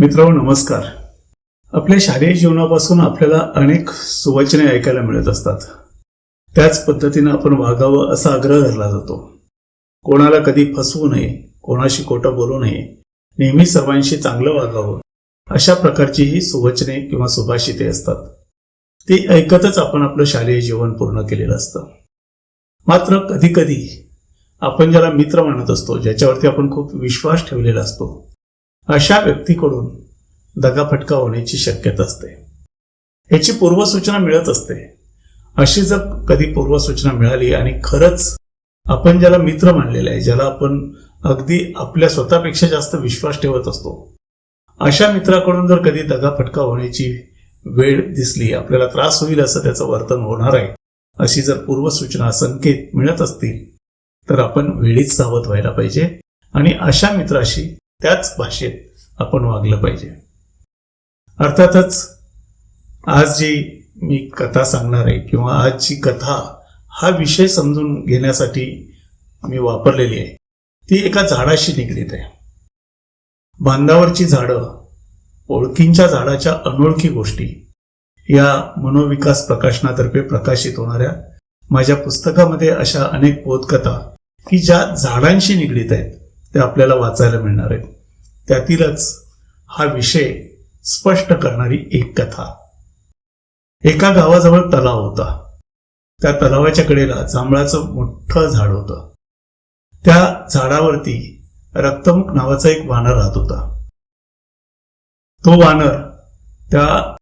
मित्रांनो नमस्कार. आपल्या शालेय जीवनापासून आपल्याला अनेक सुवचने ऐकायला मिळत असतात. त्याच पद्धतीनं आपण वागावं असा आग्रह धरला जातो. कोणाला कधी फसवू नये कोणाशी खोटं बोलू नये नेहमी सर्वांशी चांगलं वागावं अशा प्रकारची ही सुवचने किंवा सुभाषिते असतात. ती ऐकतच आपण आपलं शालेय जीवन पूर्ण केलेलं असतं. मात्र कधी कधी आपण ज्याला मित्र मानत असतो ज्याच्यावरती आपण खूप विश्वास ठेवलेला असतो अशा व्यक्तीकडून दगाफटका होण्याची शक्यता असते. याची पूर्वसूचना मिळत असते. अशी जर कधी पूर्वसूचना मिळाली आणि खरंच आपण ज्याला मित्र मानलेला आहे ज्याला आपण अगदी आपल्या स्वतःपेक्षा जास्त विश्वास ठेवत असतो अशा मित्राकडून जर कधी दगाफटका होण्याची वेळ दिसली आपल्याला त्रास होईल असं त्याचं वर्तन होणार आहे अशी जर पूर्वसूचना संकेत मिळत असतील तर आपण वेळीच सावध व्हायला पाहिजे. आणि अशा मित्राशी त्याच भाषेत आपण वागलं पाहिजे. अर्थातच आज जी मी कथा सांगणार आहे किंवा आजची कथा हा विषय समजून घेण्यासाठी मी वापरलेली आहे ती एका झाडाशी निगडीत आहे. बांधावरची झाडं ओळखींच्या झाडाच्या अनोळखी गोष्टी या मनोविकास प्रकाशनातर्फे प्रकाशित होणाऱ्या माझ्या पुस्तकामध्ये अशा अनेक बोधकथा की ज्या झाडांशी निगडीत आहेत. ते आपल्याला वाचायला मिळणार आहेत. त्यातीलच हा विषय स्पष्ट करणारी एक कथा. एका गावाजवळ तलाव होता. त्या तलावाच्या कडेला जांभळाचं मोठं झाड होतं. त्या झाडावरती रक्तमुख नावाचा एक वानर राहत होता. तो वानर त्या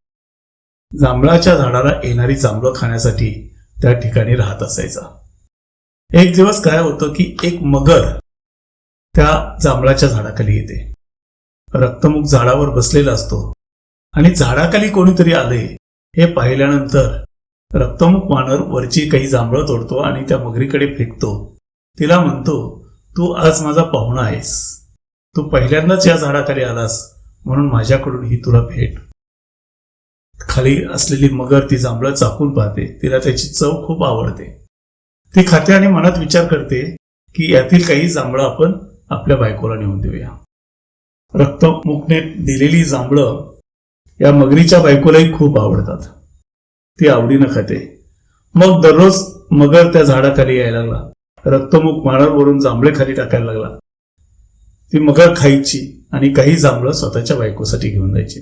जांभळाच्या झाडाला येणारी जांभळं खाण्यासाठी त्या ठिकाणी राहत असायचा. एक दिवस काय होतं की एक मगर त्या जांभळाच्या झाडाखाली येते. रक्तमुख झाडावर बसलेला असतो. आणि झाडाखाली कोणीतरी आले हे पाहिल्यानंतर रक्तमुख वानर वरची काही जांभळं तोडतो आणि त्या मगरीकडे फेकतो. तिला म्हणतो तू आज माझा पाहुणा आहेस. तू पहिल्यांदाच या झाडाखाली आलास म्हणून माझ्याकडून ही तुला भेट. खाली असलेली मगर ती जांभळं चाकून पाहते. तिला त्याची चव खूप आवडते. ती खाते आणि मनात विचार करते की यातील काही जांभळं आपण आपल्या बायकोला नेऊन देऊया. रक्तमुखने दिलेली जांभळं या मगरीच्या बायकोलाही खूप आवडतात. ती आवडीनं खाते. मग दररोज मगर त्या झाडाखाली यायला लागला. रक्तमुख माळावरून जांभळे खाली टाकायला लागला. ती मगर खायची आणि काही जांभळं स्वतःच्या बायकोसाठी घेऊन जायची.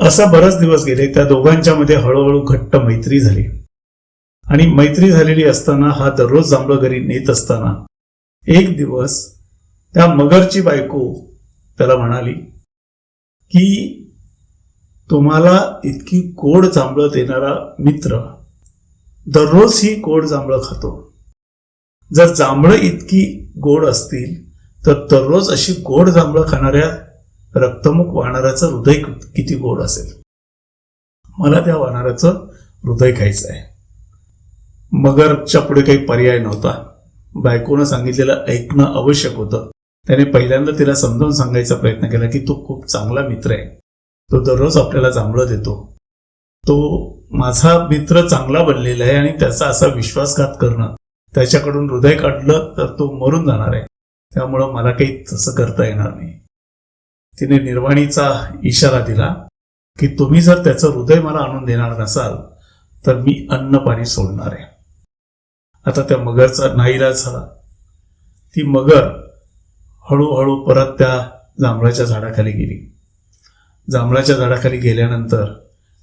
असा बराच दिवस गेले त्या दोघांच्या मध्ये हळूहळू घट्ट मैत्री झाली. आणि मैत्री झालेली असताना हा दररोज जांभळं घरी नेत असताना एक दिवस त्या मगरची बायको त्याला म्हणाली की तुम्हाला इतकी गोड जांभळं देणारा मित्र दररोज ही गोड जांभळं खातो. जर जांभळं इतकी गोड असतील तर दररोज अशी गोड जांभळं खाणाऱ्या रक्तमुख वाहणाऱ्याचं हृदय किती गोड असेल? मला त्या वाहणाऱ्याचं हृदय खायचं आहे. मगरच्या पुढे काही पर्याय नव्हता. बायकोनं सांगितलेलं ऐकणं आवश्यक होतं. त्याने पहिल्यांदा तिला समजावून सांगायचा प्रयत्न केला की तो खूप चांगला मित्र आहे. तो दररोज आपल्याला जांभळं देतो. तो माझा मित्र चांगला बनलेला आहे आणि त्याचा असा विश्वासघात करणं त्याच्याकडून हृदय काढलं तर तो मरून जाणार आहे. त्यामुळं मला काही तसं करता येणार नाही. तिने निर्वाणीचा इशारा दिला की तुम्ही जर त्याचं हृदय मला आणून देणार नसाल तर मी अन्न पाणी सोडणार आहे. आता त्या मगरचा नाईलाज झाला. ती मगर हळूहळू परत त्या जांभळाच्या झाडाखाली गेली. जांभळाच्या झाडाखाली गेल्यानंतर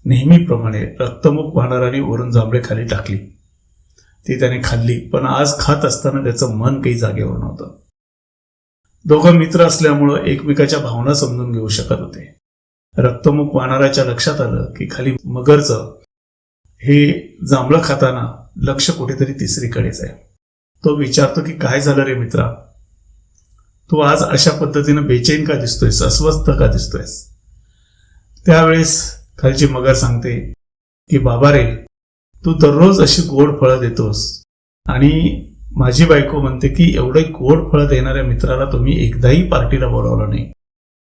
नेहमीप्रमाणे रक्तमुख वानराने वरून जांभळे खाली टाकली. ती त्याने खाल्ली पण आज खात असताना त्याचं मन काही जागेवर नव्हतं. दोघं मित्र असल्यामुळं एकमेकाच्या भावना समजून घेऊ शकत होते. रक्तमुख वानराच्या लक्षात आलं की खाली मगरचं हे जांभळं खाताना लक्ष कुठेतरी तिसरीकडेच आहे. तो विचारतो की काय झालं रे मित्रा? तू आज अशा पद्धतीनं बेचैन का दिसतोयस? अस्वस्थ का दिसतोयस? त्यावेळेस खालची मगर सांगते की बाबा रे तू दररोज अशी गोड फळं देतोस. आणि माझी बायको म्हणते की एवढे गोड फळं देणाऱ्या मित्राला तुम्ही एकदाही पार्टीला बोलावलं नाही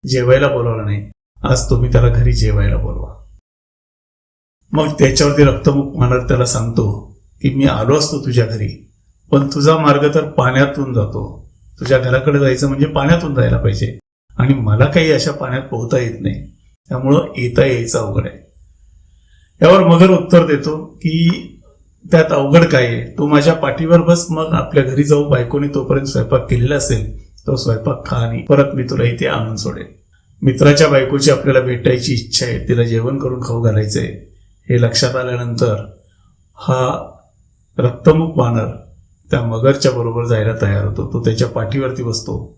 जेवायला बोलावलं नाही. आज तुम्ही त्याला घरी जेवायला बोलवा. मग त्याच्यावरती रक्तमुख म्हणत त्याला सांगतो की मी आलो असतो तुझ्या घरी पण तुझा मार्ग तर पाण्यातून जातो. तुझ्या घराकडे जायचं म्हणजे पाण्यातून जायला पाहिजे. आणि मला काही अशा पाण्यात पोहता येत नाही. त्यामुळं येता यायचं अवघड आहे. यावर मगर उत्तर देतो की त्यात अवघड काय आहे? तू माझ्या पाठीवर बस मग आपल्या घरी जाऊ. बायकोने तोपर्यंत स्वयंपाक केलेला असेल तो स्वयंपाक खा आणि परत मी तुला इथे आणून सोडेन. मित्राच्या बायकोची आपल्याला भेटायची इच्छा आहे. तिला जेवण करून खाऊ घालायचंय. हे लक्षात आल्यानंतर हा रक्तमुख वानर त्या मगरच्या बरोबर जायला तयार होतो. तो त्याच्या पाठीवरती बसतो.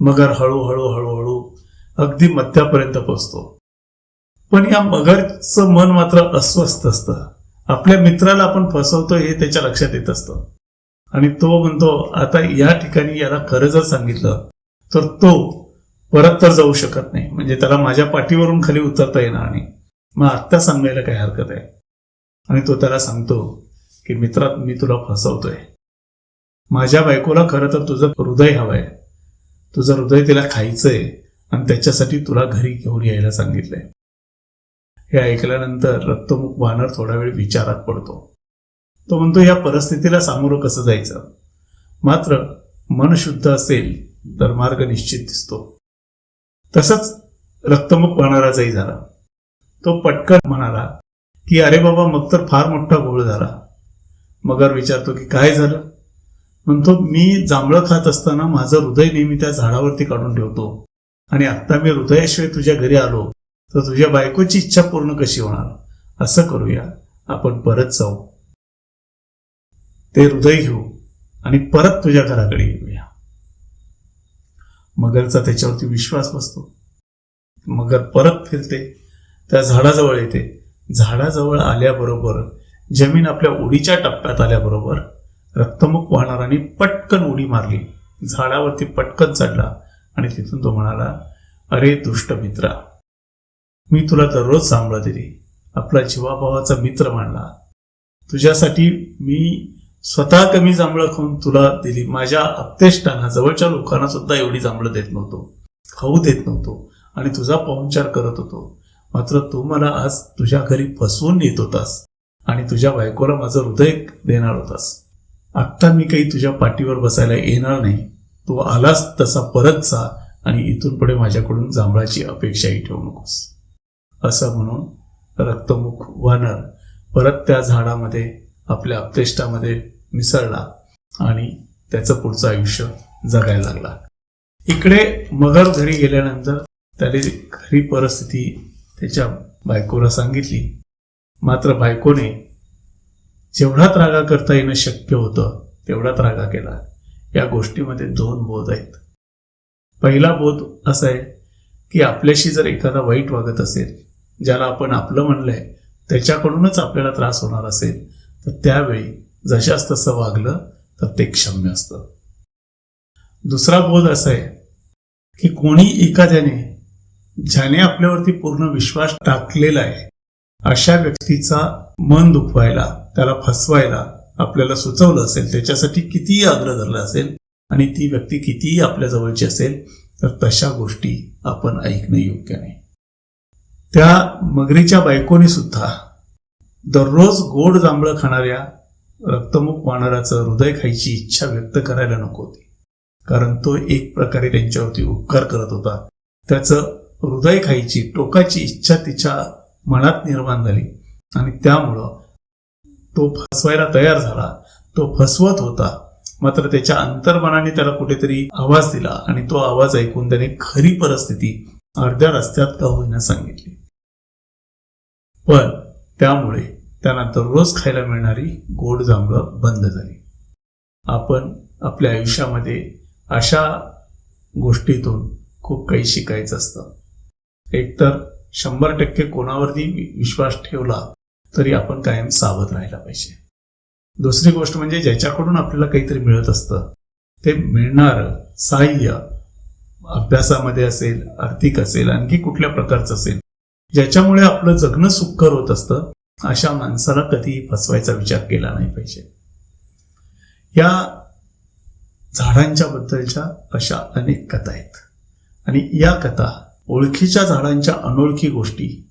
मगर हळूहळू हळूहळू अगदी मध्यापर्यंत पोचतो पण या मगरचं मन मात्र अस्वस्थ असतं. आपल्या मित्राला आपण फसवतो हे त्याच्या लक्षात येत असतं. आणि तो म्हणतो आता या ठिकाणी याला खरं जर सांगितलं तर तो परत तर जाऊ शकत नाही. म्हणजे त्याला माझ्या पाठीवरून खाली उतरता येणार नाही. मग आत्ता सांगायला काय हरकत आहे. आणि तो त्याला सांगतो की मित्रात मी तुला फसवतोय. माझ्या बायकोला खरं तर तुझं हृदय हवंय. तुझं हृदय तिला खायचंय आणि त्याच्यासाठी तुला घरी घेऊन यायला सांगितलंय. हे ऐकल्यानंतर रक्तमुख वानर थोडा वेळ विचारात पडतो. तो म्हणतो या परिस्थितीला सामोरं कसं जायचं? मात्र मन शुद्ध असेल तर मार्ग निश्चित दिसतो. तसंच रक्तमुख वानराचाही झाला. तो पटकन म्हणाला की अरे बाबा मग तर फार मोठा गोळ झाला. मगर विचारतो की काय झालं? म्हणतो मी जांभळं खात असताना माझं हृदय नेहमी त्या झाडावरती काढून ठेवतो. आणि आत्ता मी हृदयाशिवाय तुझ्या घरी आलो तर तुझ्या बायकोची इच्छा पूर्ण कशी होणार? असं करूया. आपण परत जाऊ. ते हृदय घेऊ आणि परत तुझ्या घराकडे येऊया. मगरचा त्याच्यावरती विश्वास बसतो. मगर परत फिरते. त्या झाडाजवळ येते. झाडाजवळ आल्याबरोबर जमीन आपल्या ओढीच्या टप्प्यात आल्याबरोबर रक्तमुख वाहणाराने पटकन उडी मारली. झाडावरती पटकन चढला आणि तिथून तो म्हणाला अरे दुष्ट मित्रा मी तुला दररोज सांभाळ दिली. आपला जीवाभावाचा मित्र मानला. तुझ्यासाठी मी स्वतः कमी जांभळं खाऊन तुला दिली. माझ्या अप्तेष्टांना जवळच्या लोकांना सुद्धा एवढी जांभळं देत नव्हतो. खाऊ देत नव्हतो आणि तुझा पाहुणचार करत होतो. मात्र तू मला आज तुझ्या घरी फसवून येत होतास आणि तुझ्या बायकोला माझं हृदय देणार होतास. आत्ता मी काही तुझ्या पाठीवर बसायला येणार नाही. तू आलास तसा परत जा आणि इथून पुढे माझ्याकडून जांभळाची अपेक्षाही ठेवू नकोस. असं म्हणून रक्तमुख वानर परत त्या झाडामध्ये आपल्या अपतेष्टामध्ये मिसळला आणि त्याचं पुढचं आयुष्य जगायला लागला. इकडे मगर घरी गेल्यानंतर त्याने खरी परिस्थिती त्याच्या बायकोला सांगितली. मात्र बायकोने जेवढा त्रागा करता येणं शक्य होतं तेवढा त्रागा केला. या गोष्टीमध्ये दोन बोध आहेत. पहिला बोध असा आहे की आपल्याशी जर एखादा वाईट वागत असेल ज्याला आपण आपलं म्हणलंय त्याच्याकडूनच आपल्याला त्रास होणार असेल तर त्यावेळी जशास तसं वागलं तर ते क्षम्य असतं. दुसरा बोध असा आहे की कोणी एखाद्याने ज्याने आपल्यावरती पूर्ण विश्वास टाकलेला आहे अशा व्यक्तीचा मन दुखवायला त्याला फसवायला आपल्याला सुचवलं असेल त्याच्यासाठी कितीही आग्रह धरला असेल आणि ती व्यक्ती कितीही आपल्या जवळची असेल तर तशा गोष्टी आपण ऐकणं योग्य नाही. त्या मगरीच्या बायकोने सुद्धा दररोज गोड जांभळं खाणाऱ्या रक्तमुख वानराचं हृदय खायची इच्छा व्यक्त करायला नको होती. कारण तो एक प्रकारे त्यांच्यावरती उपकार करत होता. त्याचं हृदय खायची टोकाची इच्छा तिच्या मनात निर्माण झाली आणि त्यामुळं तो फसवायला तयार झाला. तो फसवत होता. मात्र त्याच्या अंतर्मनाने त्याला कुठेतरी आवाज दिला आणि तो आवाज ऐकून त्याने खरी परिस्थिती अर्ध्या रस्त्यात का होईना सांगितली. पण त्यामुळे त्यांना दररोज खायला मिळणारी गोड जांभळं बंद झाली. आपण आपल्या आयुष्यामध्ये अशा गोष्टीतून खूप काही शिकायचं असतं. एकतर शंभर टक्के कोणावरती विश्वास ठेवला तरी आपण कायम सावध राहायला पाहिजे. दुसरी गोष्ट म्हणजे ज्याच्याकडून आपल्याला काहीतरी मिळत असतं ते मिळणारं सहाय्य अभ्यासामध्ये असेल आर्थिक असेल आणखी कुठल्या प्रकारचं असेल ज्याच्यामुळे आपलं जगणं सुखकर होत असतं अशा माणसाला कधीही फसवायचा विचार केला नाही पाहिजे. या झाडांच्या बद्दलच्या अशा अनेक कथा आहेत. आणि या कथा ओळखीच्या झाडांच्या अनोळखी गोष्टी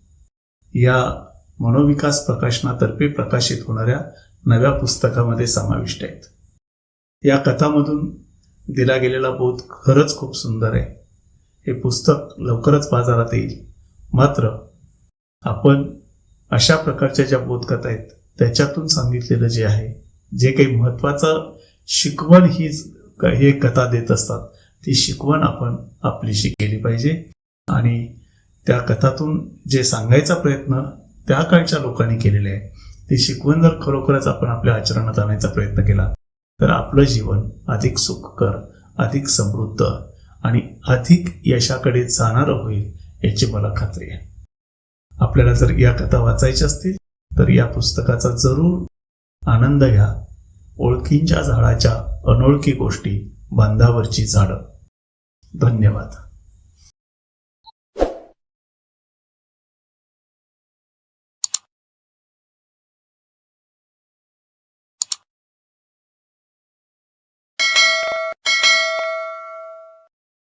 या मनोविकास प्रकाशनातर्फे प्रकाशित होणाऱ्या नव्या पुस्तकामध्ये समाविष्ट आहेत. या कथामधून दिला गेलेला बोध खरंच खूप सुंदर आहे. हे पुस्तक लवकरच बाजारात येईल. मात्र आपण अशा प्रकारच्या ज्या बोधकथा आहेत त्याच्यातून सांगितलेलं जे आहे जे काही महत्त्वाचं शिकवण ही हे कथा देत असतात ती शिकवण आपण आपलीशी केली पाहिजे. आणि त्या कथातून जे सांगायचा प्रयत्न त्या काळच्या लोकांनी केलेले आहे. ती शिकवण जर खरोखरच आपण आपल्या आचरणात आणायचा प्रयत्न केला तर आपलं जीवन अधिक सुखकर अधिक समृद्ध आणि अधिक यशाकडे जाणारं होईल याची मला खात्री आहे. आपल्याला जर या कथा वाचायच्या असतील तर या पुस्तकाचा जरूर आनंद घ्या. ओळखींच्या झाडाच्या अनोळखी गोष्टी बांधावरची झाडं. धन्यवाद.